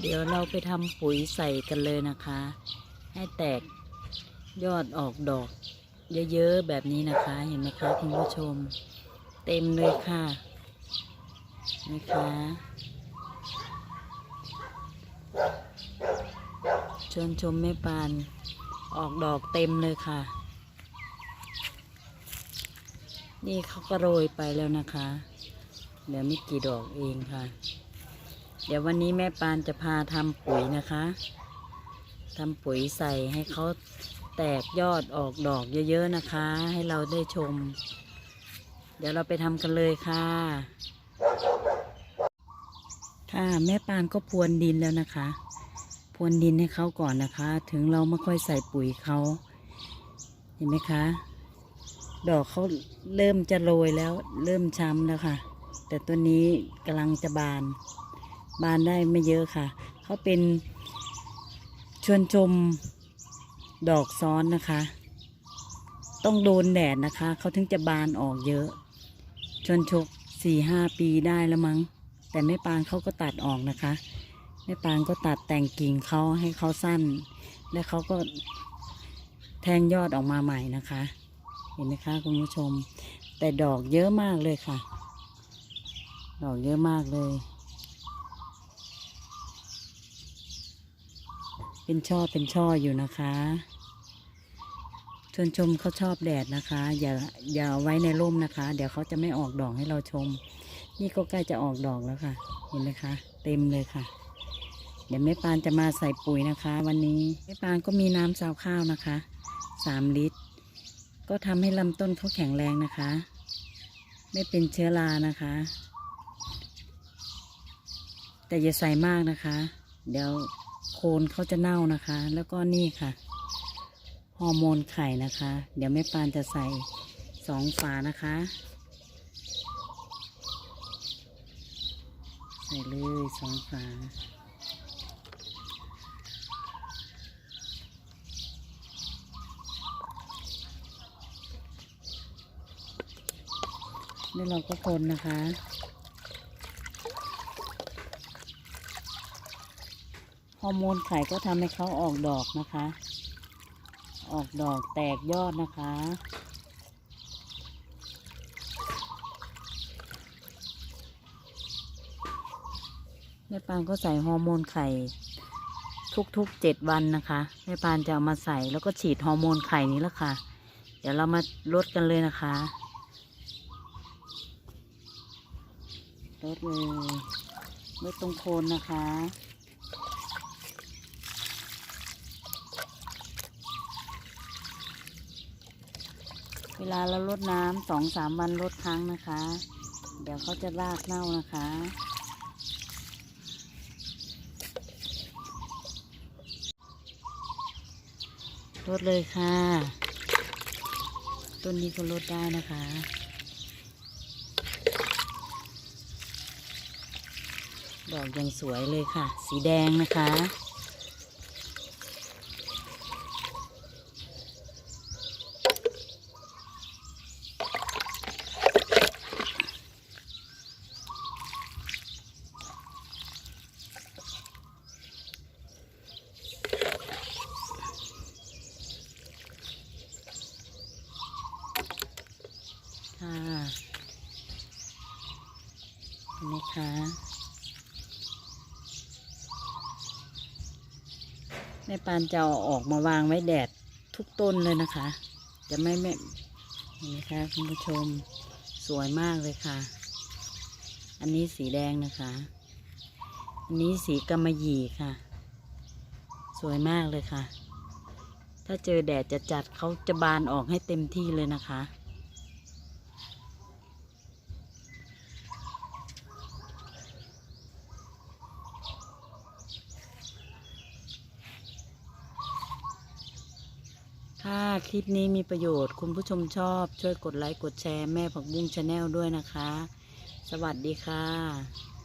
เดี๋ยวเราไปทำปุ๋ยใส่กันเลยนะคะ ให้แตกยอดออกดอก เยอะๆแบบนี้นะคะ เห็นไหมคะคุณผู้ชม เต็มเลยค่ะนะคะ ชวนชมแม่ปานออกดอกเต็มเลยค่ะ นี่เขาก็โรยไปแล้วนะคะ เหลือไม่กี่ดอกเองค่ะ เดี๋ยววันนี้แม่ปานจะพาทำปุ๋ยนะคะทำปุ๋ยใส่ให้เขาแตกยอดออกดอกเยอะๆนะคะ ให้เราได้ชม เดี๋ยวเราไปทำกันเลยค่ะ ค่ะแม่ปานก็พรวนดินแล้วนะคะพรวนดินให้เขาก่อนนะคะ ถึงเราไม่ค่อยใส่ปุ๋ยเขาเห็นไหมคะ ดอกเขาเริ่มจะโรยแล้วเริ่มช้ำแล้วค่ะ แต่ตัวนี้กำลังจะบาน บานได้ไม่เยอะค่ะเขาเป็นชวนชมดอกซ้อนนะคะ ต้องโดนแดดนะคะเขาถึงจะบานออกเยอะ ชวนชกสี่ห้าปีได้แล้วมั้ง แต่แม่ปานเขาก็ตัดออกนะคะแม่ปานก็ตัดแต่งกิ่งเขาให้เขาสั้น และเขาก็แทงยอดออกมาใหม่นะคะ เห็นไหมคะคุณผู้ชม แต่ดอกเยอะมากเลยค่ะ ดอกเยอะมากเลย เป็นช่อเป็นช่ออยู่นะคะชวนชมเขาชอบแดดนะคะ อย่าอย่าเอาไว้ในร่มนะคะ เดี๋ยวเขาจะไม่ออกดอกให้เราชม นี่ก็ใกล้จะออกดอกแล้วค่ะ เห็นไหมคะ เต็มเลยค่ะ เดี๋ยวแม่ปานจะมาใส่ปุ๋ยนะคะ วันนี้แม่ปานก็มีน้ำซาวข้าวนะคะสามลิตร ก็ทำให้ลำต้นเขาแข็งแรงนะคะ ไม่เป็นเชื้อรานะคะ แต่อย่าใส่มากนะคะ เดี๋ยว โคนเขาจะเน่านะคะ แล้วก็นี่ค่ะฮอร์โมนไข่นะคะ เดี๋ยวแม่ปานจะใส่สองฝานะคะ ใส่เลยสองฝาแล้วเราก็คนนะคะ ฮอร์โมนไข่ก็ทำให้เขาออกดอกนะคะ ออกดอกแตกยอดนะคะ แม่ปานก็ใส่ฮอร์โมนไข่ ทุกๆเจ็ดวันนะคะแม่ปานจะเอามาใส่แล้วก็ฉีดฮอร์โมนไข่นี้แล้วค่ะ เดี๋ยวเรามาลดกันเลยนะคะลดเลยลดตรงโคนนะคะ เวลาเราลดน้ำสองสามวันลดครั้งนะคะ เดี๋ยวเขาจะรากเน่านะคะลดเลยค่ะ ต้นนี้ก็ลดได้นะคะดอกยังสวยเลยค่ะ สีแดงนะคะ ค่ะเห็นไหมคะแม่ปานจะเอาออกมาวางไว้แดดทุกต้นเลยนะคะ จะไม่ไม่เห็นไหมคะคุณผู้ชมสวยมากเลยค่ะ อันนี้สีแดงนะคะ อันนี้สีกำมะหยี่ค่ะ สวยมากเลยค่ะ ถ้าเจอแดดจะจัดเขาจะบานออกให้เต็มที่เลยนะคะ ถ้าคลิปนี้มีประโยชน์ คุณผู้ชมชอบช่วยกดไลค์กดแชร์แม่ผักบุ้งชาแนลด้วยนะคะ สวัสดีค่ะ